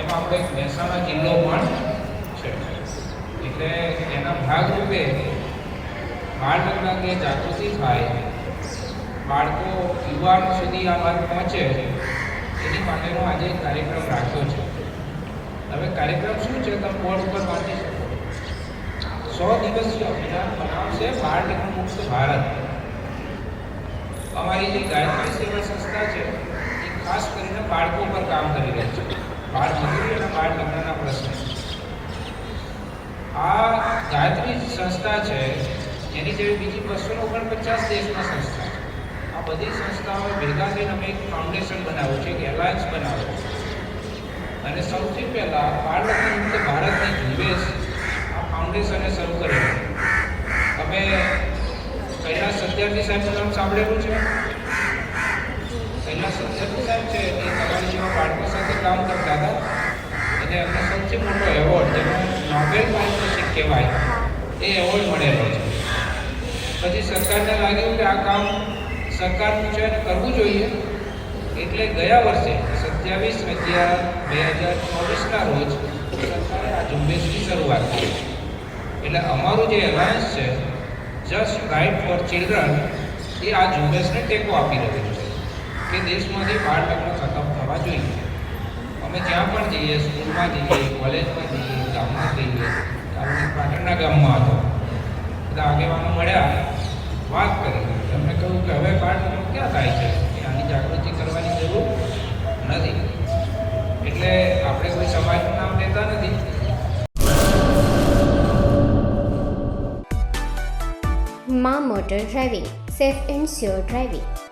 એમાં આપણે મહેસાણા જિલ્લો પણ છે. એટલે એના ભાગરૂપે બાળ લગ્ન અંગે જાગૃતિ થાય, બાળકો યુવાનો સુધી આ વાત પહોંચે, એની માટેનો આજે કાર્યક્રમ રાખ્યો છે. હવે કાર્યક્રમ શું છે તમે બોર્ડ ઉપર વાંચી શકો. સો દિવસીય અભિયાન બનાવશે બાળ મુક્ત ભારત. અમારી જે ગાયત્રી સેવા સંસ્થા છે ખાસ કરીને બાળકો પર કામ કરી રહ્યા છે. બાળ મજૂરી અને બાળ લગ્નના પ્રશ્ન. આ ગાયત્રી સંસ્થા છે, એની જેવી બીજી બસો ઓગણપચાસ દેશમાં સંસ્થા આ બધી સંસ્થાઓ ભેગા થઈને અમે એક ફાઉન્ડેશન બનાવ્યું છે, એક એલાયન્સ બનાવ્યો છે. અને સૌથી પહેલાં બાળ લગ્ન ભારતની ઝુંબેશ આ ફાઉન્ડેશને શરૂ કરેલું અમે કૈલાસ સત્યાર્થી સાહેબનું નામ સાંભળેલું છે કૈલાસ સત્યાર્થી સાહેબ છે એ તમારી જેવા બાળકો સાથે કામ કરતા હતા અને એમને સૌથી મોટો એવોર્ડ જેનો નોબેલ પારિતોષિક કહેવાય, એ એવોર્ડ મળેલો છે. પછી સરકારને લાગ્યું કે આ કામ સરકારનું છે કરવું જોઈએ, એટલે ગયા વર્ષે સત્યાવીસ અગિયાર બે હજાર ચોવીસના રોજ સરકારે આ ઝુંબેશની શરૂઆત કરી. એટલે અમારું જે એલાયન્સ છે જસ્ટ રાઇટ ફોર ચિલ્ડ્રન એ આ ઝુંબેશને ટેકો આપી રહ્યું છે કે દેશમાંથી બાળ લગ્ન ખતમ થવા જોઈએ. અમે જ્યાં પણ જઈએ, સ્કૂલમાં જઈએ, કોલેજમાં જઈએ, ગામમાં જઈએ આપણે પાટણના ગામમાં હતો, બધા આગેવાનો મળ્યા, વાત કરી. એમને કહ્યું કે હવે બાળ ક્યાં થાય છે? કે આની જાગૃતિ કરવાની જરૂર નથી. એટલે આપણે કોઈ સમાજનું નામ લેતા નથી. મા motor driving, safe and sure driving.